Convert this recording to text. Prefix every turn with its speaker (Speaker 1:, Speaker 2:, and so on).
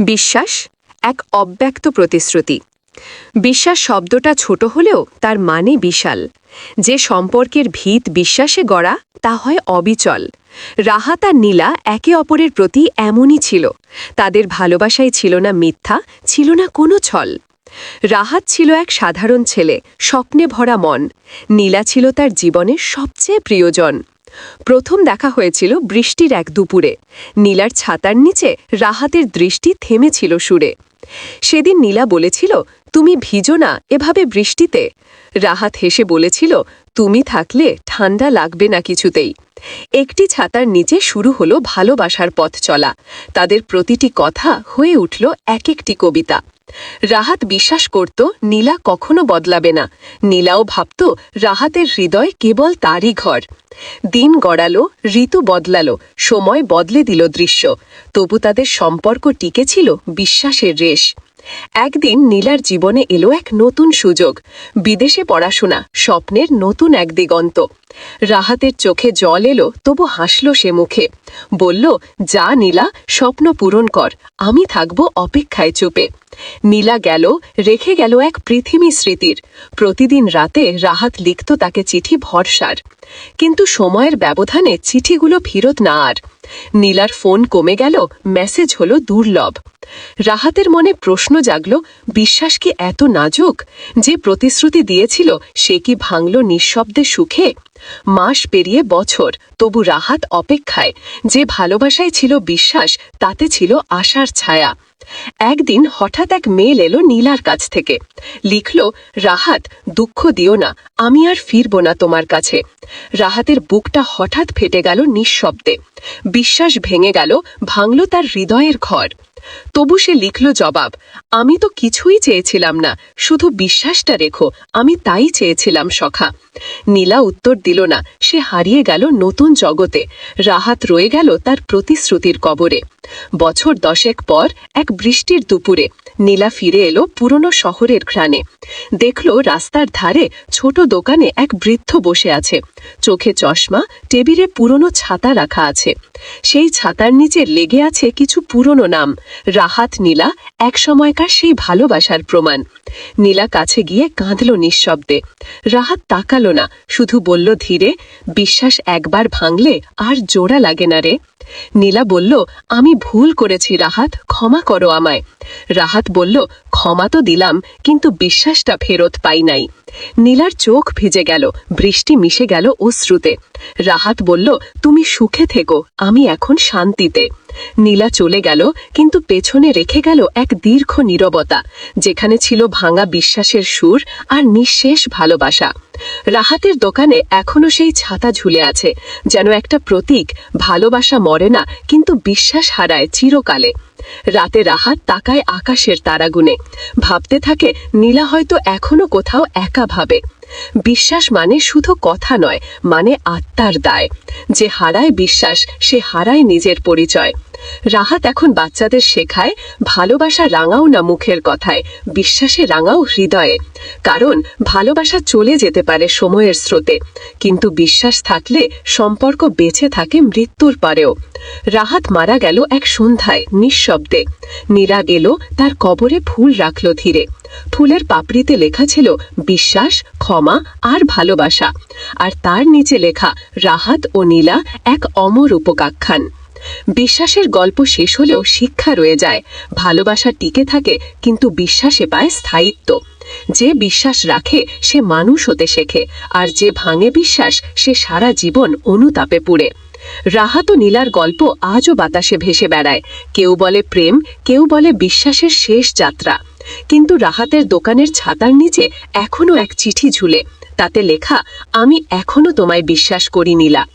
Speaker 1: বিশ্বাস এক অব্যক্ত প্রতিশ্রুতি। বিশ্বাস শব্দটা ছোট হলেও তার মানে বিশাল। যে সম্পর্কের ভিত বিশ্বাসে গড়া, তা হয় অবিচল। রাহাত আর নীলা একে অপরের প্রতি এমনই ছিল। তাদের ভালোবাসায় ছিল না মিথ্যা, ছিল না কোনো ছল। রাহাত ছিল এক সাধারণ ছেলে, স্বপ্নে ভরা মন। নীলা ছিল তার জীবনের সবচেয়ে প্রিয়জন। প্রথম দেখা হয়েছিল বৃষ্টির এক দুপুরে। নীলার ছাতার নিচে রাহাতের দৃষ্টি থেমেছিল সুরে। সেদিন নীলা বলেছিল তুমি ভিজো না এভাবে বৃষ্টিতে? রাহাত হেসে বলেছিল, তুমি থাকলে ঠান্ডা লাগবে না কিছুতেই। একটি ছাতার নিচে শুরু হলো ভালোবাসার পথ চলা। তাদের প্রতিটি কথা হয়ে উঠল এক একটি কবিতা। রাহাত বিশ্বাস করত, নীলা কখনো বদলাবে না। নীলাও ভাবত, রাহাতের হৃদয় কেবল তারই ঘর। দিন গড়ালো, ঋতু বদলালো, সময় বদলে দিল দৃশ্য। তবু তাদের সম্পর্ক টিকেছিল বিশ্বাসের রেশ। একদিন নীলার জীবনে এলো এক নতুন সুযোগ, বিদেশে পড়াশোনা, স্বপ্নের নতুন এক দিগন্ত। রাহাতের চোখে জল এলো, তবু হাসল সে মুখে। বলল, যা নীলা, স্বপ্ন পূরণ কর, আমি থাকব অপেক্ষায় চুপে। নীলা গেল, রেখে গেল এক পৃথিবী স্মৃতির। প্রতিদিন রাতে রাহাত লিখত তাকে চিঠি ভরসার। কিন্তু সময়ের ব্যবধানে চিঠিগুলো ফিরত না আর। নীলার ফোন কমে গেল, মেসেজ হলো দুর্লভ। রাহাতের মনে প্রশ্ন জাগল, বিশ্বাস কি এত নাজুক? যে প্রতিশ্রুতি দিয়েছিল, সে কি ভাঙল নিঃশব্দে সুখে? মাস পেরিয়ে বছর, তবু রাহাত অপেক্ষায়। যে ভালোবাসায় ছিল বিশ্বাস, তাতে ছিল আশার ছায়া। একদিন হঠাৎ এক মেল এলো নীলার কাছ থেকে। লিখল, রাহাত, দুঃখ দিও না, আমি আর ফিরব না তোমার কাছে। রাহাতের বুকটা হঠাৎ ফেটে গেল নিঃশব্দে। বিশ্বাস ভেঙে গেল, ভাঙল তার হৃদয়ের ঘর। তবু সে লিখল জবাব, আমি তো কিছুই চেয়েছিলাম না, শুধু বিশ্বাসটা রেখো, আমি তাই চেয়েছিলাম সখা। নীলা উত্তর দিল না, সে হারিয়ে গেল নতুন জগতে, রাহাত রয়ে গেল তার প্রতিশ্রুতির কবরে। বছর দশেক পর এক বৃষ্টির দুপুরে নীলা ফিরে এলো পুরনো শহরের ঘ্রাণে। দেখল রাস্তার ধারে ছোট দোকানে এক বৃদ্ধ বসে আছে। চোখে চশমা, টেবিলে পুরনো ছাতা রাখা আছে। সেই ছাতার নিচে লেগে আছে কিছু পুরনো নাম। রাহাত নীলা এক সময়কার সেই ভালোবাসার প্রমাণ। নীলা কাছে গিয়ে কাঁদল নিঃশব্দে। রাহাত তাকালো না, শুধু বলল, ধীরে, বিশ্বাস একবার ভাঙলে আর জোড়া লাগে না রে। নীলা বলল, আমি ভুল করেছি, রাহাত, ক্ষমা করো আমায়। রাহাত বলল, ক্ষমা তো দিলাম, কিন্তু বিশ্বাসটা ফেরত পাই নাই। নীলার চোখ ভিজে গেল, বৃষ্টি মিশে গেল অশ্রুতে। রাহাত বলল, তুমি সুখে থেকো, আমি এখন শান্তিতে। নীলা চলে গেল, কিন্তু পেছনে রেখে গেল এক দীর্ঘ নীরবতা, যেখানে ছিল ভাঙা বিশ্বাসের সুর আর নিঃশেষ ভালোবাসা। রাহাতের দোকানে এখনও সেই ছাতা ঝুলে আছে, যেন একটা প্রতীক ভালোবাসা মরে না, কিন্তু বিশ্বাস হারায় চিরকালে। রাতে রাহাত তাকায় আকাশের তারাগুনে। ভাবতে থাকে, নীলা হয়তো এখনও কোথাও একা ভাবে। বিশ্বাস মানে শুধু কথা নয় মানে আত্মার দায়। যে হারায় বিশ্বাস, সে হারায় নিজের পরিচয়। রাহাত এখন বাচ্চাদের শেখায় ভালোবাসা রাঙাও না মুখের কথায়, বিশ্বাসে রাঙাও হৃদয়ে। কারণ ভালোবাসা চলে যেতে পারে সময়ের স্রোতে, কিন্তু বিশ্বাস থাকলে সম্পর্ক বেঁচে থাকে মৃত্যুর পরেও। রাহাত মারা গেল এক সন্ধ্যায় নিঃশব্দে। নীরা গেল, তার কবরে ফুল রাখল ধীরে। ফুলের পাপড়িতে লেখা ছিল, বিশ্বাস, ক্ষমা আর ভালোবাসা। আর তার নিচে লেখা, রাহাত ও নীলা এক অমর উপকাখ্যান। বিশ্বাসের গল্প শেষ হলেও শিক্ষা রয়ে যায়। ভালোবাসা টিকে থাকে, কিন্তু বিশ্বাসে পায় স্থায়িত্ব। যে বিশ্বাস রাখে, সে মানুষ হতে শেখে, আর যে ভাঙে বিশ্বাস, সে সারা জীবন অনুতাপে পুড়ে। রাহাত নীলার গল্প আজও বাতাসে ভেসে বেড়ায়। কেউ বলে প্রেম, কেউ বলে বিশ্বাসের শেষ যাত্রা। কিন্তু রাহাতের দোকানের ছাতার নিচে এখনও এক চিঠি ঝুলে। তাতে লেখা, আমি এখনও তোমায় বিশ্বাস করি, নীলা।